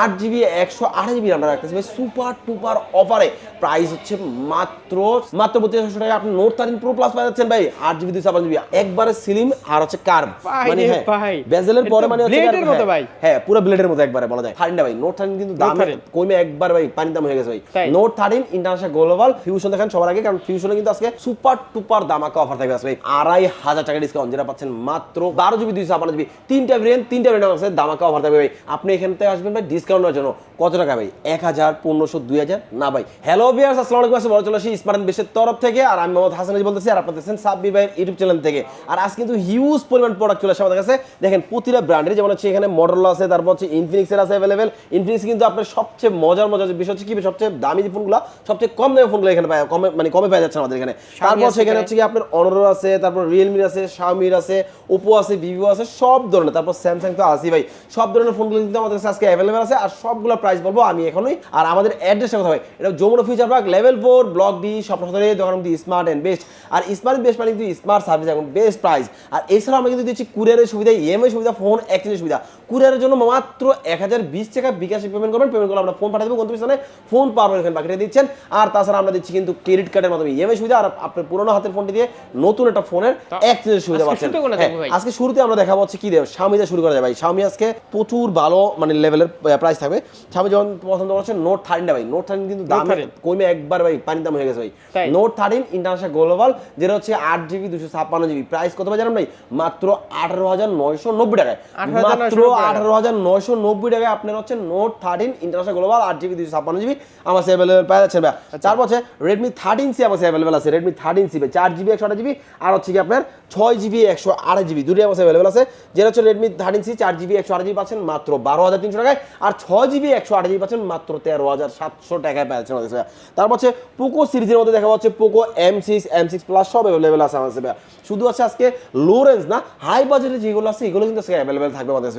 আট জিবি একশো আঠাশ জিবি আমরা রাখতেছি। ভাই সুপার টুপার অফারে। প্রাইস হচ্ছে মাত্র মাত্র বত্রিশ টাকা। আপনি নোট থার্টিন প্রো প্লাস পাই যাচ্ছেন ভাই। আট জিবি দুশো জিবি একবারে স্লিম আর হচ্ছে কার্ভ মানে হ্যাঁ বেজেলের পরে মানে হচ্ছে মতো হ্যাঁ। ভাই। হ্যাঁ পুরো ব্লেডের মতো একবারে বলা যায়। থার্টিন ভাই নোট থার্টিন কিন্তু দাম কমে একবার ভাই পানির দাম হয়ে গেছে ভাই। Note thirteen international global fusion দেখেন সবার আগে কারণ ফিউশনে কিন্তু আজকে সুপার টুপার দামাকা অফার থাকবে ভাই। আড়াই হাজার টাকা ডিসকাউন্ট যেটা পাচ্ছেন মাত্র বারো জিবি দুইশো জিবি তিনটা ভেরিয়েন্ট তিনটা ভেরিয়েন্ট আছে দামাকা অফার থাকবে ভাই। আপনি এখান থেকে আসবেন ভাই ডিসকাউন্টের জন্য। কত টাকা ভাই? এক হাজার পনেরোশো দুই হাজার? না ভাই। হ্যালো বিয়ার্স আসসালামু আলাইকুম। বড় চলে আসি স্মার্ট বেশের তরফ থেকে। আর আমি মোহাম্মদ হাসান বলতেছি আর আপনার দেখছেন সাব্বি ভাইয়ের ইউটিউব চ্যানেল থেকে। আর আজ কিন্তু হিউজ পরিমাণ প্রোডাক্ট চলে আসে আমাদের কাছে। দেখেন প্রতিটা ব্র্যান্ডের যেমন হচ্ছে এখানে মডেল আছে তারপর হচ্ছে ইনফিনিক্সের আছে অ্যাভেলেবেল ইনফিনিক্স কিন্তু আপনার সবচেয়ে মজার মজার যে বিষয় হচ্ছে কি সবচেয়ে দামি যে ফোনগুলো সবচেয়ে কম দামি ফোনগুলো এখানে পায় কমে মানে কমে পাওয়া যাচ্ছে আমাদের এখানে। তারপর সেখানে এখানে। হচ্ছে কি আপনার অনরো আছে তারপর রিয়েলমি আছে শাওমির আছে ওপো আছে ভিভো আছে সব ধরনের। তারপর স্যামসাং তো আসি ভাই। সব ধরনের ফোনগুলো কিন্তু আমাদের কাছে আজকে অ্যাভেলেবেল আছে। আর সবগুলো প্রাইস বলব আমি এখনই। আর আমাদের অ্যাড্রেসটা কথা হয় এটা Jamuna future park level four block D Swapno সদরে দোকান কিন্তু স্মার্ট অ্যান্ড বেস্ট আর স্মার্ট বেস্ট মানে কিন্তু স্মার্ট সার্ভিস এখন বেস্ট প্রাইস আর এছাড়াও আমরা কিন্তু দিচ্ছি কুরিয়ারের সুবিধা ইএমআই সুবিধা ফোন এক্সচেঞ্জের সুবিধা। কুরিয়ারের জন্য মাত্র এক হাজার বিশ টাকা বিকাশে পেমেন্ট করবেন পেমেন্ট করলে আমরা ফোন পাঠিয়ে দেবো গন্তব্যস্থানে ফোন পাওয়ার এখানে বাকিটা দিচ্ছেন। আর তাছাড়া আমরা দিচ্ছি কিন্তু ক্রেডিট কার্ডের মাধ্যমে ইএমআই সুবিধা। আর আপনার পুরোনো হাতের ফোনটি দিয়ে নতুন একটা ফোনের এক্সচেঞ্জের সুবিধা পাচ্ছেন। হ্যাঁ? আজকে শুরুতে আমরা দেখাবো হচ্ছে কি দেব স্বামী শুরু করা যায় ভাই। স্বামী আজকে প্রচুর ভালো মানে লেভেলের প্রাইস থাকবে। স্বামী যেমন পছন্দ করছে নোট থার্টিনটা ভাই নোট থার্টিন কিন্তু দাম কমে একবার ভাই পানির দাম হয়ে গেছে ভাই। নোট থার্টিন ইন্টারন্যাশনাল গ্লোবাল যেটা হচ্ছে আট জিবি দুশো ছাপ্পান্ন জিবি প্রাইস কত ভাই জানেন ভাই? মাত্র আঠারো হাজার নয়শো নব্বই টাকায়। মাত্র আঠারো হাজার নয়শো নব্বই টাকায় আপনার হচ্ছে নোট থার্টিন ইন্টারন্যাশনাল গ্লোবাল আট জিবি দুশো ছাপ্পান্ন জিবি আমার অ্যাভেলেবেল পাওয়া যাচ্ছে ভাই। আচ্ছা। তারপর হচ্ছে রেডমি থার্টিন সি আমার অ্যাভেলেবেল আছে রেডমি থার্টিন সি চার জিবি একশো আট জিবি আর হচ্ছে কি আপনার ছয় জিবি একশো আড়াই জিবি দুটোই আমার অ্যাভেলেবেল আছে। যেটা হচ্ছে রেডমি থার্টিন সি চার জিবি একশো আট জিবি পাচ্ছেন মাত্র বারো হাজার তিনশো টাকায়। আর ছ জিবি, একশো আট জিবি পাচ্ছেন মাত্র তেরো হাজার সাতশো টাকায় পাচ্ছেন আমাদের। তারপর হচ্ছে পোকো সিরিজের মধ্যে দেখা যাচ্ছে Poco M six M six plus সব অ্যাভেলেবেল আছে আমাদের। শুধু আছে আজকে লো রেঞ্জ না হাই বাজেটে যেগুলো আছে, এগুলো কিন্তু আজকে অ্যাভেলেবেল থাকবে আমাদের।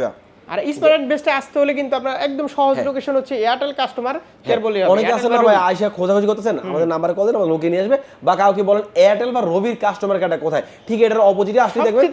আর স্মার্ট বেস্টে আসতে হলে কিন্তু আপনার একদম সহজ হ্যাঁ। লোকেশন হচ্ছে এয়ারটেল কাস্টমার কেয়ার বলে অনেকে আছে না ভাই আয়সা খোঁজাখুঁজি করতেছেন আমাদের নাম্বারে কল দেন আমরা লোকে নিয়ে আসবে। বা কাউকে বলেন এয়ারটেল বা রবির কাস্টমার কেয়ারটা কোথায়? ঠিক এটার অপোজিটে আসলে দেখবেন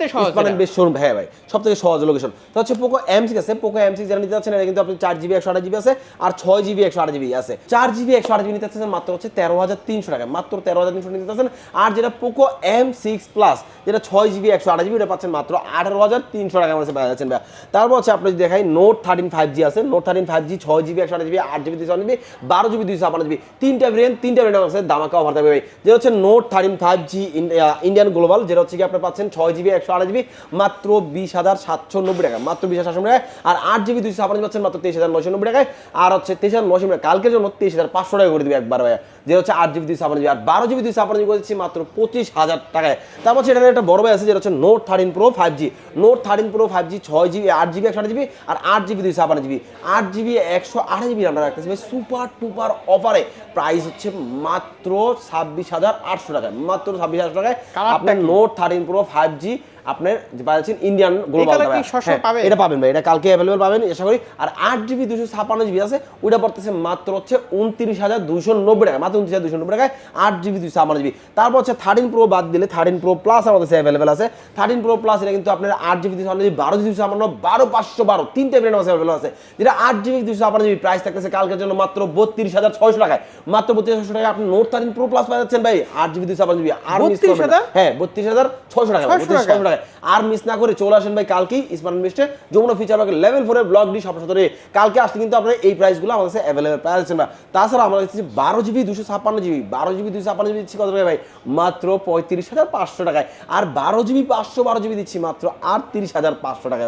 এটা। বেশ শোরুম হ্যাঁ ভাই সব থেকে সহজ লোকেশন তো হচ্ছে পোকো এম সিক্স আছে পোকো এম সিক্স যারা নিতে যাচ্ছেন এটা কিন্তু আপনি চার জিবি একশো আট জিবি আছে আর ছয় জিবি একশো আট জিবি আছে। চার জিবি একশো আট জিবি নিতে চাচ্ছেন মাত্র হচ্ছে তেরো হাজার তিনশো টাকা। মাত্র তেরো হাজার তিনশো নিতে চাচ্ছেন আর যেটা পোকো এম সিক্স প্লাস যেটা ছয় জিবি একশো আট জিবি এটা পাচ্ছেন মাত্র আঠারো হাজার তিনশো টাকা আমাদের পাওয়া যাচ্ছেন ভাই তারপর হচ্ছে আপনি যদি দেখাই নোট থার্টিন ফাইভ জি আছে নোট থার্টিন ফাইভ জি ছয় জিবি একশো আট জিবি আট জিবি দুশো জিবি বারো জিবি দুইশো আপনার জিবি তিনটা ভেরিয়েন্ট তিনটা ভেরিয়েন্ট আছে দামাকা অফার থাকবে ভাই। যেটা হচ্ছে note thirteen five G Indian global যেটা হচ্ছে কি আপনি পাচ্ছেন ছয় জিবি একশো আট জিবি মাত্র বিশ হাজার সাতশো নব্বই টাকা মাত্র বিশ হাজার সাতশো টাকায়, আর আট জিবি দুইশো আপনার পাচ্ছেন মাত্র তেইশ হাজার নশো নব্বই টাকায়, আর হচ্ছে তেইশ হাজার নশো টাকা কালকের জন্য তেইশ হাজার পাঁচশো টাকা করে দিবে একবার ভাই যেটা হচ্ছে আট জিবি দুইশো আপনার জিবি আর বারো জিবি দুইশো আপনার জিবি করে দিচ্ছি মাত্র পঁচিশ হাজার টাকায়। তারপর এটার একটা বড় ভাই আছে, যেটা হচ্ছে note thirteen pro five G note thirteen pro five G ছয় জিবি আট জিবি একশো আট জিবি আর আট জিবি দুইশো আট জিবি। আট জিবি একশো আট জিবি আমরা রাখতেছি ভাই সুপার টুপার অফারে প্রাইস হচ্ছে মাত্র ছাব্বিশ হাজার আটশো টাকায়। মাত্র ছাব্বিশ হাজার টাকায়। আপনার? Note thirteen pro five G আপনার যে পাচ্ছেন ইন্ডিয়ান গ্লোবাল? এটা পাবেন ভাই এটা কালকে অ্যাভেলেবল পাবেন আশা করি আর আট জিবি দুশো ছাপান্ন জিবি আছে ওইটা পড়তেছে মাত্র হচ্ছে উনত্রিশ হাজার দুশো নব্বই টাকা মাত্র উনত্রিশ হাজার দুশো নব্বই টাকায় আট জিবি দুশো ছাপান্ন জিবি তারপর হচ্ছে থার্টিন প্রো বাদ দিলে থার্টিন প্রো প্লাস আমাদের কাছে অ্যাভেলেবল আছে থার্টিন প্রো প্লাস এটা কিন্তু আপনার আট জিবি দুশো জিবি বারো জিবি ছাপান্ন বারো পাঁচশো বারো তিনটে ব্র্যান্ড আছে অ্যাভেলেবল আছে যেটা আট জিবি দুশো ছাপান্ন জিবি প্রাইস থাকতেছে কালকের জন্য মাত্র বত্রিশ হাজার ছয়শো টাকায় মাত্র বত্রিশ হাজার টাকায় আপনি নোট থার্টিন প্রো প্লাস পাই যাচ্ছেন ভাই আট জিবি দুশো ছাপান্ন জিবি আর মিস করবেন না। 32,000? হ্যাঁ বত্রিশ হাজার ছয়শো টাকা 600 বত্রিশ টাকা। ছয়শো টাকায় আর মিস না করে চলে আসেন ভাই কালকেই স্মার্ট ইনভেস্টে যমুনা ফিচার পার্কের লেভেল ফোরের ব্লক ডি সব সতরে কালকে আসলে কিন্তু আপনার এই প্রাইসগুলো আমাদের কাছে অ্যাভেলেবেল পাওয়া যাচ্ছে না তাছাড়া আমরা দিচ্ছি বারো জিবি দুশো ছাপ্পান্ন জিবি বারো জিবি দুশো ছাপ্পান্ন জিবি দিচ্ছি কত টাকা ভাই? মাত্র পঁয়ত্রিশ হাজার পাঁচশো টাকায়। আর বারো জিবি পাঁচশো বারো জিবি দিচ্ছি মাত্র আটত্রিশ হাজার পাঁচশো টাকা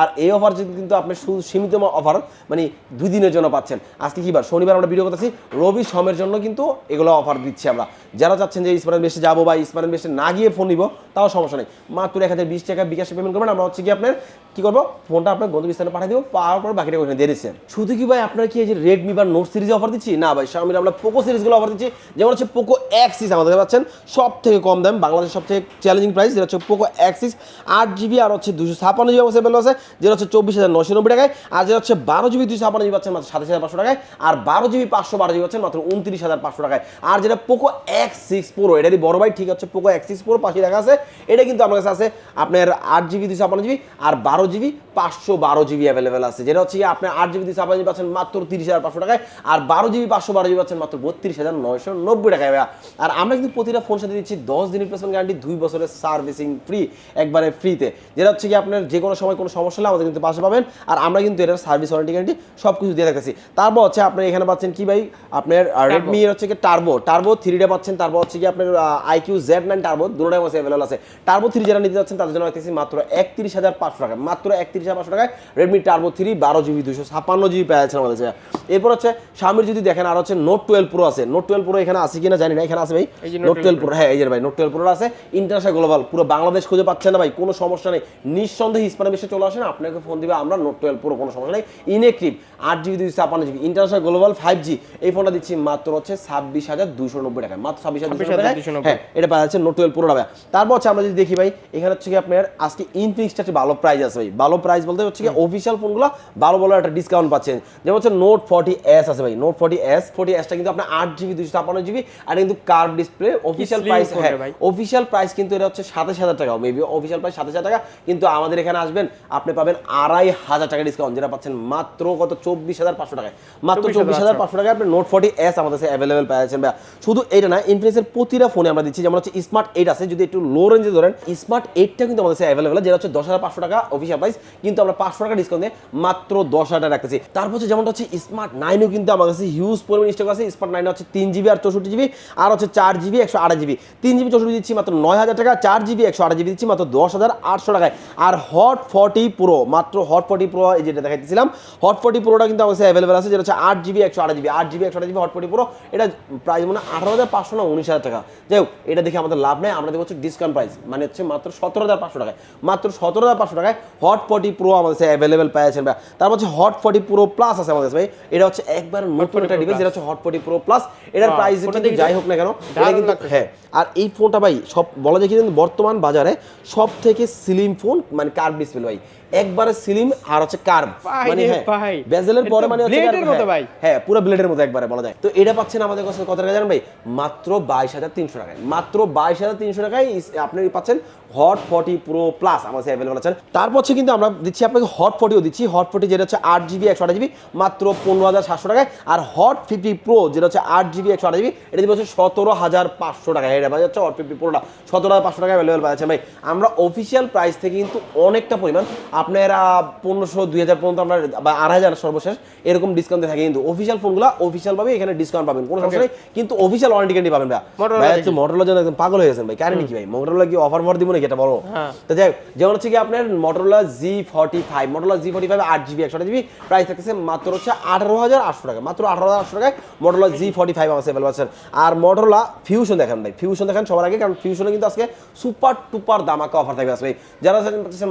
আর এই অফার কিন্তু আপনি সীমিত অফার মানে দুই দিনের জন্য পাচ্ছেন। আজকে কি বার? শনিবার আমরা ভিডিও করতেছি। রবি সমের জন্য কিন্তু এগুলো অফার দিচ্ছি আমরা। যারা চাচ্ছেন যে স্মার্ট বেশি যাব বা স্মার্ট বেশি না গিয়ে ফোন নিব, তাও সমস্যা নেই। মাত্র এক হাজার বিশ টাকা বিকাশে পেমেন্ট করবেন। আমরা হচ্ছে কি আপনার কি করব? ফোনটা আপনার গন্তব্য স্থানে পাঠিয়ে দেবো। পাওয়ার পর বাকিটা ওখানে দিয়ে শুধু কি ভাই আপনার কি এই যে রেডমি বা নোট সিরিজ অফার দিচ্ছি? না ভাই শাওমির আমরা পোকো সিরিজগুলো অফার দিচ্ছি। যেমন হচ্ছে পোকো এক্সিস আমাদের পাচ্ছেন। সব থেকে কম দাম, বাংলাদেশের সবথেকে চ্যালেঞ্জিং প্রাইস যেটা হচ্ছে পোকো এক্সিস আট জিবি আর হচ্ছে দুশো ছাপান্ন জিবি অবশ্যই আছে, যেটা হচ্ছে চব্বিশ হাজার নশো নব্বই টাকায়। আর যেটা হচ্ছে বারো জিবি দুশো ছাপান্ন জিবি পাচ্ছেন মাত্র সাতাশ হাজার পাঁচশো টাকায়। আর বারো জিবি পাঁচশো বারো জিবি পাচ্ছেন মাত্র উনত্রিশ হাজার পাঁচশো টাকায়। আর যেটা পোকো এক্স সিক্স প্রো এটারই বড় ভাই, ঠিক হচ্ছে পোকো এক্স সিক্স প্রো পাশে রাখা আছে। এটা কিন্তু আমার কাছে আছে আপনার আট জিবি দুশো ছাপান্ন জিবি আর বারো জিবি পাঁচশো বারো জিবি অ্যাভেলেবেল আছে। যেটা হচ্ছে আপনার আট জিবি দুশো ছাপান্ন জিবি পাচ্ছেন মাত্র তিরিশ হাজার পাঁচশো টাকায় আর বারো জিবি পাঁচশো বারো জিবি পাচ্ছেন মাত্র বত্রিশ হাজার নয়শো নব্বই টাকায় ভাইয়া। আর আমরা কিন্তু প্রতিটা ফোন সাথে দিচ্ছি দশ দিন রিপ্লেসমেন্ট গ্যারান্টি দুই বছরের সার্ভিসিং ফ্রি একবারে ফ্রিতে যেটা হচ্ছে কি আপনার যে কোনো সময় কোনো সমস্যা হলে আমাদের কিন্তু পাশে পাবেন। আর আমরা কিন্তু এটার সার্ভিস ওয়ারেন্টি গ্যারান্টি সব কিছু দিয়ে থাকতেছি। তারপর হচ্ছে আপনি এখানে পাচ্ছেন কি ভাই? আপনার রেডমি হচ্ছে কি টার্বো টার্বো থ্রিটা পাচ্ছেন। তারপর হচ্ছে কি আপনার আইকিউ জেড নাইন টার্বো দুটোটাই মাসে অ্যাভেলেবল আছে। টার্বো থ্রি যারা নিতে যাচ্ছেন তাদের জন্য রাখতেছি মাত্র একত্রিশ হাজার পাঁচশো টাকা। মাত্র একত্রিশ হাজার পাঁচশো টাকায় রেডমি টার্বো থ্রি বারো জিবি দুশো ছাপ্পান্ন জিবি পেয়ে যাচ্ছেন আমাদের এরপর হচ্ছে স্বামীর যদি দেখেন আর হচ্ছে নোট টুয়েলভ প্রো আছে। নোট টুয়েলভ প্রো এখানে আছে কিনা জানি না এখানে আছে ভাই। নোট টুয়েলভ প্রো হ্যাঁ এই যে ভাই নোট টুয়েলভ প্রো আছে। ইন্টারন্যাশনাল গ্লোবাল পুরো বাংলাদেশ খুঁজে পাচ্ছেন না ভাই কোনো সমস্যা নেই। নিঃসন্দেহে হিসপানে বেশি চলে আসেন আপনাকে ফোন দিবে আমরা নোট টুয়েলভ প্রো কোনো সমস্যা নেই। ইনেক্টিভ আট জিবি দুইশো ছাপ্পান্ন GB. International global five G এই ফোনটা দিচ্ছি মাত্র হচ্ছে ছাব্বিশ হাজার দুশো নব্বই টাকা মাত্র ছাব্বিশ হাজার দুশো 26,290 টাকা হ্যাঁ এটা পাওয়া যাচ্ছে নোট টুয়েলভ প্রো টাকা তারপর হচ্ছে আমরা যদি দেখি ভাই এখানে হচ্ছে কি আপনার আজকে ইনফিনিক্সটা একটা ভালো প্রাইস আছে ভাই। ভালো প্রাইস বলতে হচ্ছে কি অফিসিয়াল ফোনগুলো ভালো ভালো একটা ডিসকাউন্ট পাচ্ছেন। যেমন হচ্ছে নোট ফর্টি এস আছে ভাই। নোট ফর্টি এস ফর্টি এসটা কিন্তু আপনার আট জিবি দুশো ছাপ্পান্ন জিবি আর কিন্তু কার্ভ ডিসপ্লে অফিসিয়াল প্রাইস হ্যাঁ অফিসিয়াল প্রাইস কিন্তু এটা হচ্ছে সাতাশ হাজার টাকা মেবি অফিসিয়াল প্রাইস সাতাশ হাজার টাকা। কিন্তু আমাদের এখানে আসবেন আপনি পাবেন আড়াই হাজার টাকা ডিসকাউন্ট যেটা পাচ্ছেন মাত্র কত? চব্বিশ হাজার পাঁচশো টাকায়। মাত্র 24,500 চব্বিশ হাজার পাঁচশো টাকায় আপনি নোট ফর্টি এস আমাদের কাছে অ্যাভেলেবেল পেয়েছেন ভাইয়া। শুধু এটা না ইনফিনিক্সের প্রতিটা ফোনে আমরা দিচ্ছি যেমন হচ্ছে স্মার্ট এইট আছে যদি একটু লো রেঞ্জে ধরেন স্মার্ট এইটটা কিন্তু আমাদের অ্যাভেলেবেল যেটা হচ্ছে দশ হাজার পাঁচশো টাকা অফিসিয়াল প্রাইস কিন্তু আমরা পাঁচশো টাকা ডিসকাউন্ট মাত্র দশ হাজার টাকা রাখতেছি। তারপর হচ্ছে যেমনটা হচ্ছে স্মার্ট নাইনও কিন্তু আমার কাছে হিউজ পরিমাণ স্টক আছে। স্মার্ট নাইন হচ্ছে তিন জিবি আর চৌষট্টি জিবি আর হচ্ছে চার জিবি একশো আট জিবি তিন জিবি চৌষট্টি দিচ্ছি মাত্র নয় হাজার টাকা, চার জিবি একশো আট জিবি দিচ্ছি মাত্র দশ হাজার আটশো টাকায়। আর হট ফর্টি প্রো মাত্র হট ফর্টি প্রো এই যেটা দেখাইতেছিলাম হট ফর্টি প্রোটা কিন্তু আমার কাছে অ্যাভেলেবেল আছে, যেটা হচ্ছে আট জিবি একশো আট জিবি আট জিবি একশো আট জিবি হট ফর্টি প্রো এটা প্রাইস মানে আঠারো হাজার পাঁচশো না উনিশ হাজার টাকা। যাই হোক, এটা দেখে আমাদের লাভ নেই। আমরা দেখব হচ্ছে ডিসকাউন্ট প্রাইস মানে হচ্ছে মাত্র সতেরো হাজার পাঁচশো টাকায়। মাত্র সতেরো হাজার পাঁচশো টাকায় হট ফর্টি প্রো আমাদের কাছে অ্যাভেলেবেল পেয়েছেন ভাই। তারপর হচ্ছে হট ফর্টি প্রো প্লাস আছে আমাদের কাছে ভাই। এটা হচ্ছে একবার নতুন একটা ডিভাইস এটা যেটা হচ্ছে হট ফর্টি প্রো প্লাস এটার প্রাইস কিন্তু যাই হোক না কেন এটা কিন্তু হ্যাঁ আর এই ফোনটা ভাই সব বলা যায় কিন্তু বর্তমান বাজারে সব থেকে স্লিম ফোন মানে কার্ভ ডিসপ্লে ভাই। একবারে স্লিম আর হচ্ছে কার্ভ। মানে হ্যাঁ ভাই। বেজেলের পরে মানে হচ্ছে curve, মতো হ্যাঁ, ভাই। হ্যাঁ পুরো ব্লেডের মতো একবারে বলা যায়। তো এটা পাচ্ছেন আমাদের কাছে কত টাকা জানেন ভাই? মাত্র বাইশ হাজার তিনশো টাকায়। মাত্র বাইশ হাজার তিনশো টাকায় ইস- আপনি পাচ্ছেন হট ফর্টি প্রো প্লাস আমার কাছে অ্যাভেলেবল আছেন তারপর হচ্ছে কিন্তু আমরা দিচ্ছি আপনাকে হট ফর্টিও দিচ্ছি। হট ফর্টি যেটা হচ্ছে আট জিবি একশো আট জিবি মাত্র পনেরো হাজার সাতশো টাকায়। আর হট ফিফটি প্রো যেটা হচ্ছে আট জিবি একশো আট জিবি এটা দিবে হচ্ছে সতেরো হাজার পাঁচশো টাকা এটা বাজার হচ্ছে হট ফিফটি প্রোটা সতেরো হাজার পাঁচশো টাকা অ্যাভেলেবল পাচ্ছেন ভাই। আমরা অফিসিয়াল প্রাইস থেকে কিন্তু অনেকটা পরিমাণ আপনারা পনেরোশো দুই হাজার পর্যন্ত আমরা বা আড়াই হাজার সর্বশেষ এরকম ডিসকাউন্ট থাকে। কিন্তু অফিসিয়াল ফোনগুলো অফিসিয়ালভাবে এখানে ডিসকাউন্ট পাবেন। কোনো সমস্যা নেই। কিন্তু অফিসিয়াল ওয়ারেন্টি গ্যারান্টি পাবেন ভাই হচ্ছে মোটরোলা জন্য একদম পাগল হয়ে গেছেন ভাই। কারণ কি ভাই? মোটরোলা কি অফার ফর দিব নাকি এটা বলো? হ্যাঁ। তো যাই যেমন হচ্ছে কি আপনার Motorola G forty five Motorola G forty five আট জিবি একশো জিবি প্রাইস থাকতেছে মাত্র হচ্ছে আঠারো হাজার আটশো টাকা। মাত্র আঠারো হাজার আটশো টাকায় মোটরোলা জি ফর্টি ফাইভ আমার অ্যাভেলেবল আছেন আর মোটরোলা ফিউশন দেখেন ভাই। ফিউশন দেখেন সবার আগে কারণ ফিউশনে কিন্তু আজকে সুপার টুপার দামাকা অফার থাকবে আসবে যারা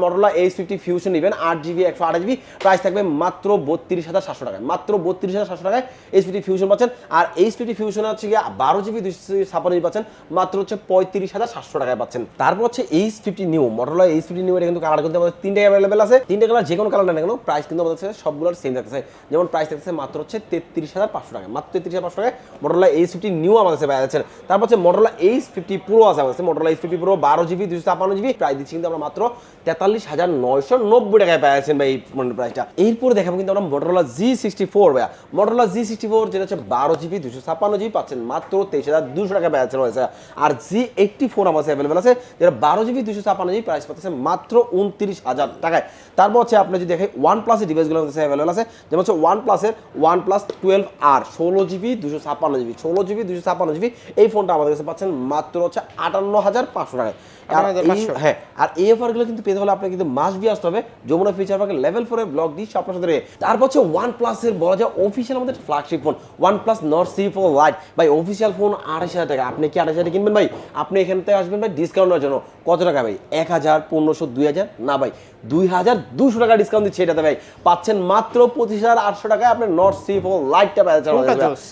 মোটরোলা এইচ ফিফটি ফিউশন নেবেন আট জিবি একশো আট জিবি প্রাইস থাকবে মাত্র বত্রিশ হাজার সাতশো টাকায়, মাত্র বত্রিশ হাজার সাতশো টাকায় এইচ ফিফটি ফিউশন পাচ্ছেন। আর এইচ ফিফটি ফিউশন হচ্ছে গিয়ে বারো জিবি দুইশো ছাপান্ন পাচ্ছেন, মাত্র হচ্ছে পঁয়ত্রিশ হাজার সাতশো টাকায় পাচ্ছেন। তারপর হচ্ছে edge fifty neo Motorola edge fifty neo এটা কিন্তু কালার কিন্তু আমাদের তিনটে অ্যাভেলেবেল আছে। তিনটে কালার যে কোনো কালার না কেন প্রাইস কিন্তু আমাদের সবগুলোর সেম থাকতেছে। যেমন প্রাইস থাকতেছে মাত্র হচ্ছে তেত্রিশ হাজার পাঁচশো টাকা মাত্র তেত্রিশ হাজার পাঁচশো টাকায় মোটরোলা এইচ ফিফটি নিউ আমাদের কাছে পাওয়া যাচ্ছে। তারপর হচ্ছে মোটরোলা এইচ ফিফটি প্রো আছে আমাদের মোটরোলা এইচ ফিফটি প্রো বারো জিবি দুশো ছাপান্ন জিবি প্রাইস দিচ্ছি কিন্তু আমরা মাত্র তেতাল্লিশ হাজার নয়শো নব্বই টাকায় পেয়ে যাচ্ছেন ভাই এই ফোনের প্রাইসটা এরপরে দেখাবো কিন্তু আমরা মোটরোলা জি সিক্সটি ফোর ভাইয়া। মোটরোলা জি সিক্সটি ফোর যেটা হচ্ছে বারো জিবি দুশো ছাপ্পান্ন জিবি পাচ্ছেন মাত্র তেইশ হাজার দুশো টাকা পেয়ে যাচ্ছেন হয়েছে আর জি এইটটি ফোর আমার অ্যাভেলেবেল আছে যেটা বারো জিবি দুশো ছাপ্পান্ন জিবি প্রাইস পাচ্ছে মাত্র উনত্রিশ হাজার টাকায়। তারপর হচ্ছে আপনি যদি দেখেন ওয়ান প্লাসের ডিভাইসগুলো আমাদের অ্যাভেলেবেল আছে যেমন হচ্ছে ওয়ান প্লাসের ওয়ান প্লাস টুয়েলভ আর ষোলো জিবি দুশো ছাপ্পান্ন জিবি ষোলো জিবি দুশো ছাপ্পান্ন জিবি এই ফোনটা আমাদের কাছে পাচ্ছেন মাত্র হচ্ছে আটান্ন হাজার পাঁচশো টাকায়। আর এই- 58,500 হ্যাঁ আর এই অফারগুলো কিন্তু পেতে হলে আপনাকে কিন্তু মাস দিয়ে আসতে হবে। যমুনা ফিচার পার্কের লেভেল ফোরে ব্লক দিয়ে আপনার সাথে। তারপর হচ্ছে ওয়ান প্লাসের বলা যায় অফিসিয়াল আমাদের flagship phone one plus Nord CE four lite ভাই অফিসিয়াল ফোন আড়াইশ হাজার টাকা। আপনি কি আড়াইশ হাজার কিনবেন ভাই? আপনি এখান থেকে আসবেন ভাই ডিসকাউন্টের জন্য। কত টাকা ভাই? এক হাজার পনেরোশো দুই হাজার? না ভাই দুই হাজার দুশো টাকা ডিসকাউন্ট দিচ্ছে এটাতে ভাই। পাচ্ছেন মাত্র পঁচিশ হাজার আটশো টাকায় আপনি নট সি ফোর লাইটটা পাচ্ছেন?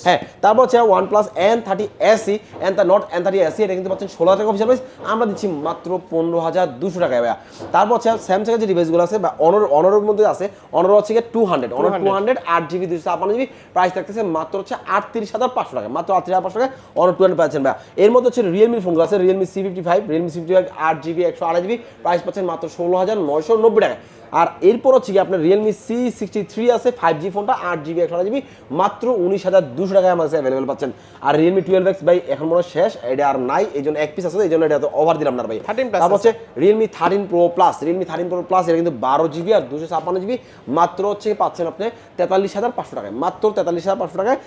হ্যাঁ তারপর হচ্ছে one plus N thirty SE N Nord N thirty SE এটা কিন্তু পাচ্ছেন ষোলো হাজার টাকা অফিসিয়াল প্রাইস আমরা দিচ্ছি মাত্র পনেরো হাজার দুশো টাকায় ভাইয়া। তারপর হচ্ছে স্যামসাংয়ের যে ডিভাইসগুলো ডিভাইসগুলো আছে বা অনর অনরের মধ্যে আছে অনর হচ্ছে গিয়ে two hundred Honor two hundred আট জিবি দুশো ছাপান্ন জিবি প্রাইস থাকতেছে মাত্র হচ্ছে আটত্রিশ হাজার পাঁচশো টাকা মাত্র আটত্রিশ হাজার পাঁচশো টাকা অনর টু হান্ড্রেড পাচ্ছেন ভাই এর মধ্যে হচ্ছে রিয়েলমি ফোনগুলো আছে Realme C fifty five Realme C fifty five আট জিবি একশো আড়াই জিবি প্রাইস পাচ্ছেন মাত্র ষোলো হাজার নয়শো নব্বই টাকা আর এরপর হচ্ছে কি আপনার রিয়েলমি সি সিক্সটি থ্রি আছে ফাইভ জি ফোনটা আট জিবি একশো জিবি মাত্র উনিশ হাজার দুশো টাকায় আমার কাছে অ্যাভেলেবেল পাচ্ছেন। আর রিয়েলমি টুয়েলভ এক্স ভাই এখন মনে শেষ এটা আর নাই এই জন্য এক পিস আছে এই জন্য এটা ওভার দিলাম না ভাই। 13 plus তারপর হচ্ছে Realme thirteen pro plus Realme thirteen pro plus এটা কিন্তু বারো জিবি আর দুশো ছাপ্পান্ন জিবি মাত্র হচ্ছে পাচ্ছেন আপনি তেতাল্লিশ হাজার পাঁচশো টাকায় মাত্র তেতাল্লিশ হাজার পাঁচশো টাকায়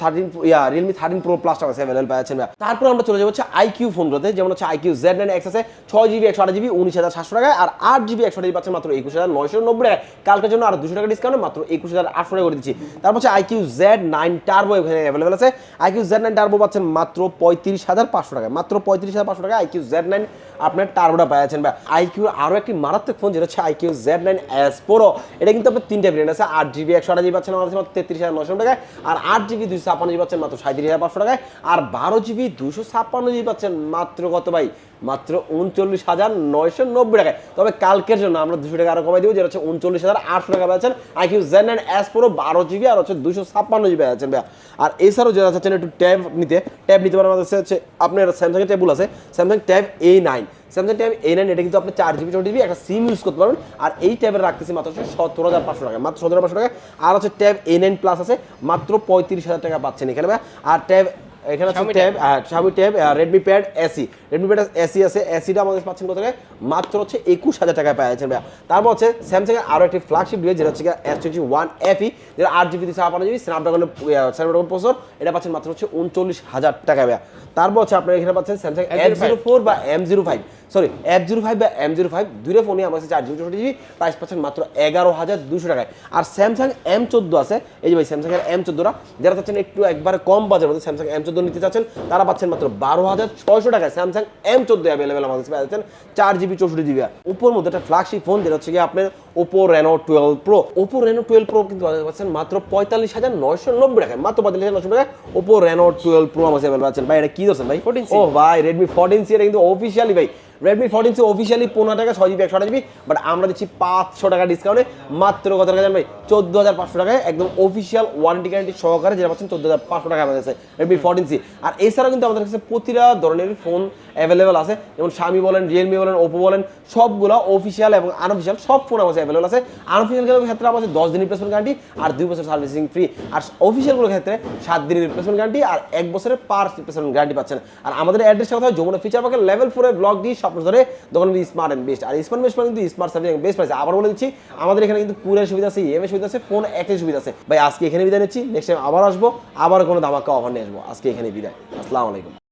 thirteen yeah Realme thirteen pro প্লাসটা আছে অ্যাভেলেবেল পাচ্ছেন ভাই। তারপর আমরা চলে যাব হচ্ছে আইকিউ ফোনগুলোতে যেমন হচ্ছে আইকিউ জেড নাইন এক্স আছে ছয় জিবি একশো আট জিবি উনিশ হাজার সাতশো টাকায় আর আট জিবি একশো জিবি পাচ্ছেন মাত্র একুশ হাজার নয়শো নব্বই কালকের জন্য আর দুশো টাকা ডিসকাউন্টে মাত্র একুশ হাজার আটশো টাকা করে দিচ্ছি। তারপর হচ্ছে আইকিউ জেড নাইন টার্বো এখানে অ্যাভেলেবেল আছে। আইকিউ জেড নাইন টার্বো পাচ্ছেন মাত্র পঁয়ত্রিশ হাজার পাঁচশো টাকায়। মাত্র পঁয়ত্রিশ হাজার পাঁচশো টাকা আইকিউ জেড নাইন আপনার টার্বোটা পাচ্ছেন বা আইকিউ আরও একটি মারাত্মক ফোন যেটা হচ্ছে iQOO Z nine S pro এটা কিন্তু আপনার তিনটা ভেরিয়েন্ট আছে। আট জিবি একশো আট জিবি পাচ্ছেন, আমার মাত্র তেত্রিশ হাজার নশো টাকায়। আর আট জিবি দুশো ছাপ্পান্ন জিবি পাচ্ছেন, মাত্র সাঁত্রিশ হাজার পাঁচশো টাকায়। আর বারো জিবি দুশো ছাপ্পান্ন জিবি পাচ্ছেন, মাত্র কত ভাই? মাত্র উনচল্লিশ হাজার নয়শো নব্বই টাকায়। তবে কালকের জন্য আমরা দুশো টাকা আরও কমাই দিব, যেটা হচ্ছে উনচল্লিশ হাজার আটশো টাকা পাচ্ছেন iQOO Z nine S pro বারো জিবি আর হচ্ছে দুশো ছাপ্পান্ন জিবি আছেন ভাইয়া। আর এছাড়াও যারা চাচ্ছেন একটু ট্যাব নিতে ট্যাব নিতে পারেন আমাদের হচ্ছে, আপনার স্যামসাংয়ের ট্যাবুল আছে Samsung tab A nine Samsung tab A nine এটা কিন্তু আপনি চার জিবি চৌদ্দ জিবি একটা সিম ইউজ করতে পারবেন। আর এই ট্যাবের রাখতেছি মাত্র হচ্ছে সতেরো হাজার পাঁচশো টাকা, মাত্র সতেরো পাঁচশো টাকা। আর হচ্ছে ট্যাব এ নাইন প্লাস আছে, মাত্র পঁয়ত্রিশ হাজার টাকা পাচ্ছেন এখানে। আর ট্যাব এখানে আছে tab Xiaomi tab Redmi pad SE Redmi pad SE আছে এসিটা আমাদের পাচ্ছেন কত টাকায়? মাত্র হচ্ছে একুশ হাজার টাকায় যাচ্ছে ভাইয়া। তারপর হচ্ছে স্যামসাং এর আরও একটি ফ্ল্যাগশিপ ডিভাইস যেটা হচ্ছে এস টোয়েন্টি ওয়ান FE যেটা আট জিবি দুশো আপান্ন জিবি স্ন্যাপড্রাগনের স্ন্যাপড্রাগন প্রসেসর এটা পাচ্ছেন মাত্র হচ্ছে উনচল্লিশ হাজার টাকা ভাইয়া। তারপর হচ্ছে আপনার এখানে পাচ্ছেন স্যামসাং এম জিরো ফোর বা M zero five sorry F zero five বা এম জিরো ফাইভ দুটো ফোনই আমার কাছে চার জিবি চৌষট্টি জিবি প্রাইস পাচ্ছেন মাত্র এগারো হাজার দুশো টাকায়। আর স্যামসাং এম চোদ্দ আছে। এই যে ভাই স্যামসাং এর এম চোদ্দোটা যারা চাচ্ছেন একটু একবারে কম বাজার মধ্যে স্যামসাং এম চোদ্দ নিতে চাচ্ছেন তারা পাচ্ছেন মাত্র বারো হাজার ছয়শো টাকায় স্যামসাং এম চোদ্দ অ্যাভেলেবেল আমাদের কাছে পাচ্ছেন চার জিবি চৌষট্টি জিবি উপর মধ্যে একটা ফ্ল্যাগশিপ ফোন যেটা হচ্ছে কি আপনার Oppo Reno twelve pro Oppo Reno twelve pro কিন্তু পাচ্ছেন মাত্র পঁয়তাল্লিশ হাজার নয়শো নব্বই টাকায়। মাত্র পঁয়তাল্লিশ হাজার নশো টাকায় ওপো রেনো টুয়েলভ প্রো আমার অ্যাভেলেবেল পাচ্ছেন ভাই এটা কি ধরছেন ভাই? 14C ও ভাই রেডমি ফোরটিন সি এটা কিন্তু অফিসিয়ালি ভাই রেডমি ফোরটিন সি অফিসিয়ালি পনেরো টাকা, ছয় জিবি একশো জিবি বাট আমরা দিচ্ছি পাঁচশো টাকা ডিসকাউন্টে মাত্র কত টাকা ভাই? চোদ্দ হাজার পাঁচশো টাকায় একদম অফিসিয়াল ওয়ারেন্টি গ্যারান্টি সহকারে যেটা পাচ্ছেন চোদ্দ হাজার পাঁচশো টাকা আমাদের কাছে রেডমি ফোরটিন সি আর এছাড়াও কিন্তু আমাদের কাছে প্রতিটা ধরনের ফোন অ্যাভেলেবেল আছে। যেমন স্বামী বলেন রিয়েলমি বলেন ওপো বলেন, সবগুলো অফিসিয়াল এবং আনঅফিসিয়াল সব ফোন আমাদের অ্যাভেলেবল আছে। আনঅফিসিয়াল ক্ষেত্রে আমাদের দশ দিন রিপ্লেসমেন্ট গ্যারান্টি আর দুই বছর সার্ভিসিং ফ্রি আর অফিসিয়ালগুলোর ক্ষেত্রে সাত দিনের রিপ্লেসমেন্ট গ্যারান্টি আর এক বছরের পার রিপ্লেসমেন্ট গ্যারান্টি পাচ্ছেন। আর আমাদের অ্যাড্রেসটা কথা যমুনা ফিচার পার্কের লেভেল ফোরে ব্লক দিয়ে স্বপ্ন ধরে দোকান স্মার্ট অ্যান্ড বেস্ট আর স্মার্ট বেস্ট কিন্তু স্মার্ট সার্ভিস বেস্ট প্রাইস আবার বলে দিচ্ছি, আমাদের এখানে কিন্তু কুরিয়ার সুবিধা আছে ইএমএ সুবিধা আছে ফোন একটাই সুবিধা আছে। ভাই, আজকে এখানে বিদায় নিচ্ছি নেক্সট টাইম আবার আসব, আবার কোনো ধামাকা অফার নিয়ে আসব। আজকে এখানে বিদায়। আসসালামু আলাইকুম।